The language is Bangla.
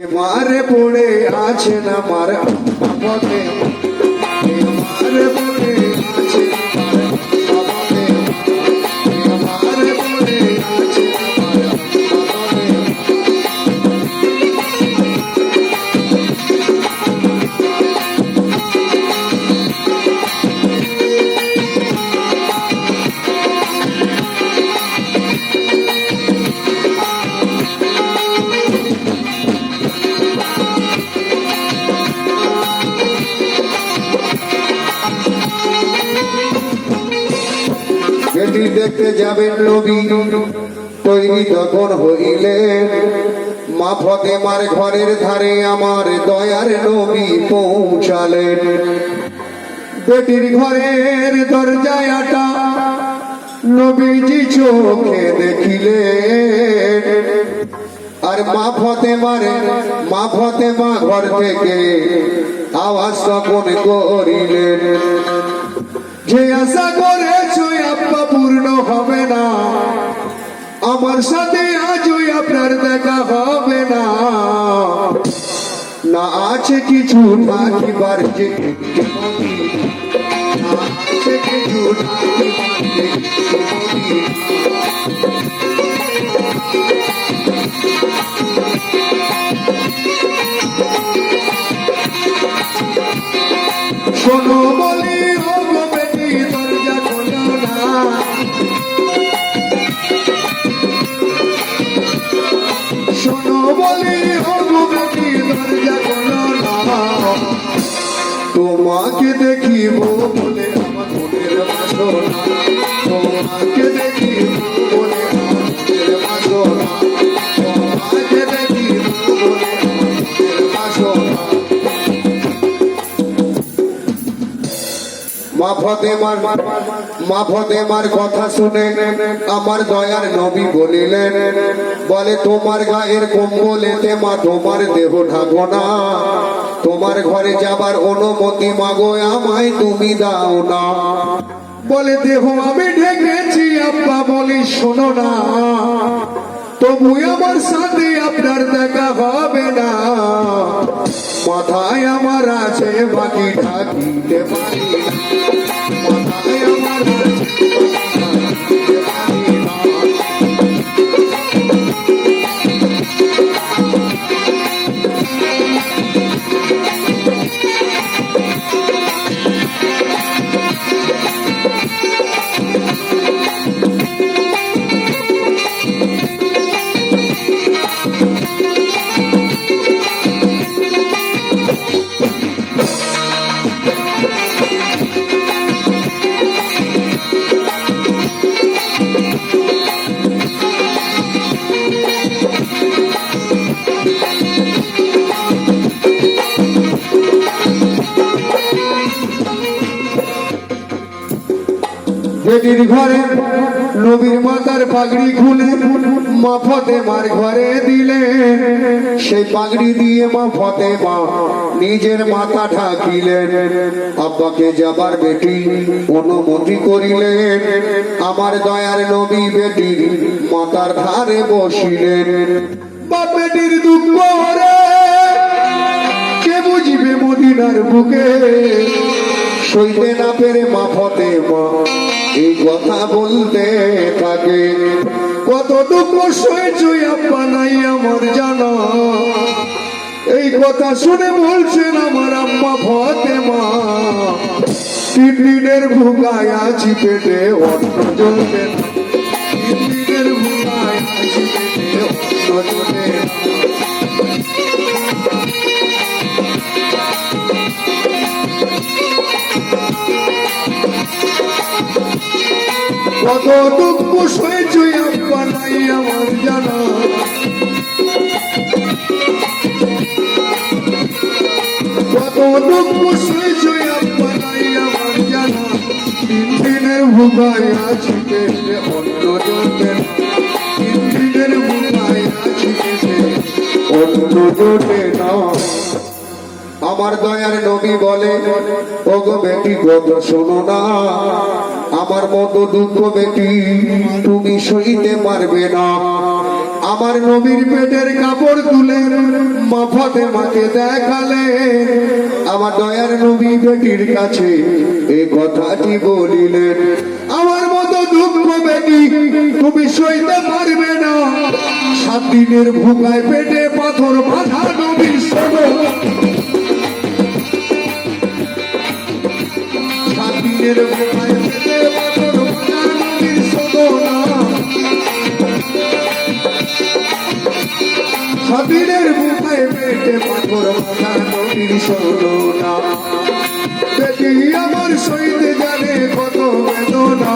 মারে পড়ে আছেন আমার আপদে মারে বেটি দেখতে যাবেন নবী, তৈরি তখন হইলেন মা ফতেমার ঘরের ধারে আমার দয়ার নবী পৌঁছালেন। বেটির ঘরের দরজায় আটা নবীজি চোখে দেখিলেন। আর মা ফতেমার মা ফতেমা ঘর থেকে আওয়াজ তখন করিলেন। যে আশা আমার সাথে আজই আপনার দেখা হবে না। না আছে কিছু থাকিবার কিছু শোনো দরজা খোলো না। তোমাকে দেখিব তোমাকে দেখিব কথা শুনে আমার দয়ার নবী বলিলেন, বলে, তোমার গায়ের কম্বলেতে মা, তোমার দেহ ঢাকো না। তোমার ঘরে যাবার অনুমতি মাগো, আমায় তুমি দাও না। বলে, দেহ আমি ঢেকেছি, আব্বা বলি, শোনো না। তবু আমার সাথে আপনার দেখা হবে না। মাথায় আমার আছে বাকি থাকিতে পারি বেটির ঘরে নবীর মাতার পাগড়ি খুলে মা ফতেমার ঘরে দিলে, সেই পাগড়ি দিয়ে মা ফতেমা নিজের মাথা ঢাকিলেন। আব্বাকে যাবার বেটি অনুমতি করিলেন। আমার দয়ার নবী বেটি মাতার ধারে বসিলেন। বাপ বেটির দুঃখ কে বুঝিবে মদিনার বুকে? সইতে না পেরে মা ফতে মা এই কথা বলতে থাকে। কত দুঃখ সইছই আব্বা নাই আমার জানা। এই কথা শুনে বলছেন আমার আম্মা ফতে মা তিন দিনের ভুগায় আছি পেটে অন্ন জ্বলবে না তিন ভুগায় আছি পেটে অন্ন জ্বলবে কত দুঃখ সহ্য আব্বা নাই আমার জানা? কত দুঃখ সহ্য আব্বা নাই আমার জানা? তিন দিনের ভুগায় আছি অন্য না। তিন দিনের ভুগায় আছি না। আমার দয়ার নবী বলে, ওগো বেটি গত শোনো না। আমার মতো দুঃখ বেটি তুমি সইতে পারবে না। আমার নবীর পেটের কাপড় তুলে মা ফাতেমাকে দেখালে, আমার দয়ার নবী বেটির কাছে এই কথাটি বলিলেন, আমার মতো দুঃখ বেটি তুমি সইতে পারবে না। সাত দিনের ভুকায় পেটে পাথর বাঁধা নবীর সঙ্গে। সাত দিনের সাবিলের মুখে মেটে পাথর নবীর সরোনা দেখি আমার সইতে জানে কত বেদনা।